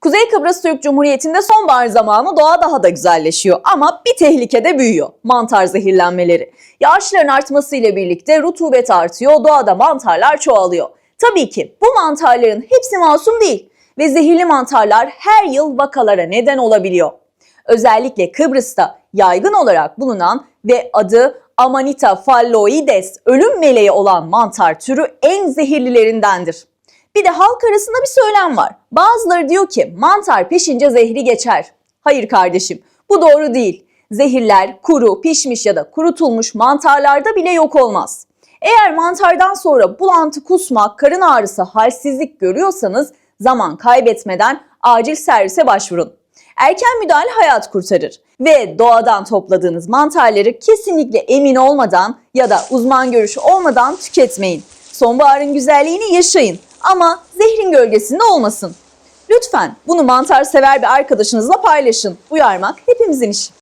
Kuzey Kıbrıs Türk Cumhuriyeti'nde sonbahar zamanı doğa daha da güzelleşiyor ama bir tehlike de büyüyor. Mantar zehirlenmeleri. Yağışların artmasıyla birlikte rutubet artıyor, doğada mantarlar çoğalıyor. Tabii ki bu mantarların hepsi masum değil ve zehirli mantarlar her yıl vakalara neden olabiliyor. Özellikle Kıbrıs'ta yaygın olarak bulunan ve adı Amanita phalloides ölüm meleği olan mantar türü en zehirlilerindendir. Bir de halk arasında bir söylem var. Bazıları diyor ki mantar pişince zehri geçer. Hayır kardeşim bu doğru değil. Zehirler kuru, pişmiş ya da kurutulmuş mantarlarda bile yok olmaz. Eğer mantardan sonra bulantı, kusmak, karın ağrısı, halsizlik görüyorsanız zaman kaybetmeden acil servise başvurun. Erken müdahale hayat kurtarır ve doğadan topladığınız mantarları kesinlikle emin olmadan ya da uzman görüşü olmadan tüketmeyin. Sonbaharın güzelliğini yaşayın ama zehrin gölgesinde olmasın. Lütfen bunu mantar sever bir arkadaşınızla paylaşın. Uyarmak hepimizin işi.